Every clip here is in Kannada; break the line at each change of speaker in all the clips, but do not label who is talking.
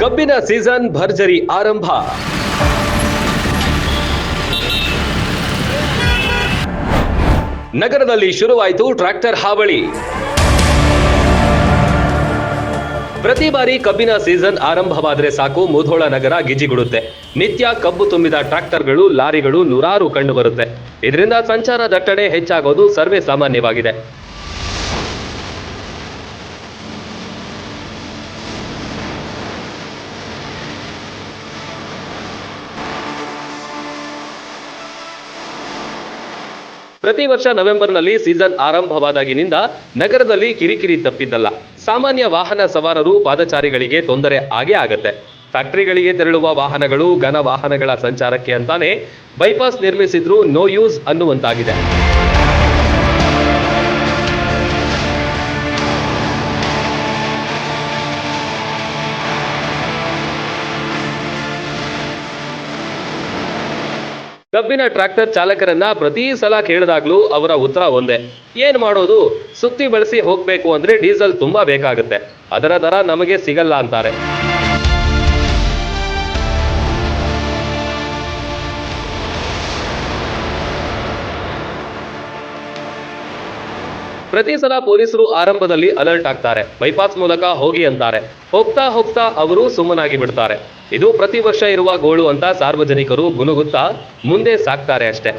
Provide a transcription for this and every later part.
ಕಬ್ಬಿನ ಸೀಸನ್ ಭರ್ಜರಿ ಆರಂಭ. ನಗರದಲ್ಲಿ ಶುರುವಾಯಿತು ಟ್ರ್ಯಾಕ್ಟರ್ ಹಾವಳಿ. ಪ್ರತಿ ಬಾರಿ ಕಬ್ಬಿನ ಸೀಸನ್ ಆರಂಭವಾದರೆ ಸಾಕು, ಮುಧೋಳ ನಗರ ಗಿಜಿಗುಡುತ್ತೆ. ನಿತ್ಯ ಕಬ್ಬು ತುಂಬಿದ ಟ್ರಾಕ್ಟರ್ಗಳು ಲಾರಿಗಳು ನೂರಾರು ಕಂಡು ಬರುತ್ತೆ. ಇದರಿಂದ ಸಂಚಾರ ದಟ್ಟಣೆ ಹೆಚ್ಚಾಗೋದು ಸರ್ವೇ ಸಾಮಾನ್ಯವಾಗಿದೆ. ಪ್ರತಿ ವರ್ಷ ನವೆಂಬರ್ನಲ್ಲಿ ಸೀಸನ್ ಆರಂಭವಾದಾಗಿನಿಂದ ನಗರದಲ್ಲಿ ಕಿರಿಕಿರಿ ತಪ್ಪಿದ್ದಲ್ಲ. ಸಾಮಾನ್ಯ ವಾಹನ ಸವಾರರು ಪಾದಚಾರಿಗಳಿಗೆ ತೊಂದರೆ ಆಗೇ ಆಗತ್ತೆ. ಫ್ಯಾಕ್ಟರಿಗಳಿಗೆ ತೆರಳುವ ವಾಹನಗಳು ಘನ ವಾಹನಗಳ ಸಂಚಾರಕ್ಕೆ ಅಂತಾನೆ ಬೈಪಾಸ್ ನಿರ್ಮಿಸಿದ್ರು ನೋ ಯೂಸ್ ಅನ್ನುವಂತಾಗಿದೆ. ಕಬ್ಬಿನ ಟ್ರ್ಯಾಕ್ಟರ್ ಚಾಲಕರನ್ನ ಪ್ರತಿ ಸಲ ಕೇಳಿದಾಗ್ಲೂ ಅವರ ಉತ್ತರ ಒಂದೇ. ಏನ್ ಮಾಡೋದು? ಸುತ್ತಿ ಬಳಸಿ ಹೋಗ್ಬೇಕು ಅಂದ್ರೆ ಡೀಸೆಲ್ ತುಂಬಾ ಬೇಕಾಗುತ್ತೆ. ಅದರ ದರ ನಮಗೆ ಸಿಗಲ್ಲ ಅಂತಾರೆ. ಪ್ರತಿ ಸಲ ಪೊಲೀಸರು ಆರಂಭದಲ್ಲಿ ಅಲರ್ಟ್ ಆಗ್ತಾರೆ. ಬೈಪಾಸ್ ಮೂಲಕ ಹೋಗಿ ಅಂತಾರೆ. ಹೋಗ್ತಾ ಹೋಗ್ತಾ ಅವರು ಸುಮ್ಮನಾಗಿ ಬಿಡ್ತಾರೆ. ಇದು ಪ್ರತಿ ವರ್ಷ ಇರುವ ಗೋಳು ಅಂತ ಸಾರ್ವಜನಿಕರು ಗುನುಗುತ್ತಾ ಮುಂದೆ ಸಾಕ್ತಾರೆ ಅಷ್ಟೇ.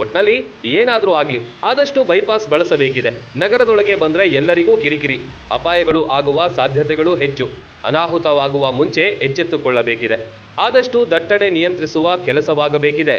ಒಟ್ನಲ್ಲಿ ಏನಾದರೂ ಆಗ್ಲಿ, ಆದಷ್ಟು ಬೈಪಾಸ್ ಬಳಸಬೇಕಿದೆ. ನಗರದೊಳಗೆ ಬಂದ್ರೆ ಎಲ್ಲರಿಗೂ ಕಿರಿಕಿರಿ. ಅಪಾಯಗಳು ಆಗುವ ಸಾಧ್ಯತೆಗಳು ಹೆಚ್ಚು. ಅನಾಹುತವಾಗುವ ಮುಂಚೆ ಎಚ್ಚೆತ್ತುಕೊಳ್ಳಬೇಕಿದೆ. ಆದಷ್ಟು ದಟ್ಟಣೆ ನಿಯಂತ್ರಿಸುವ ಕೆಲಸವಾಗಬೇಕಿದೆ.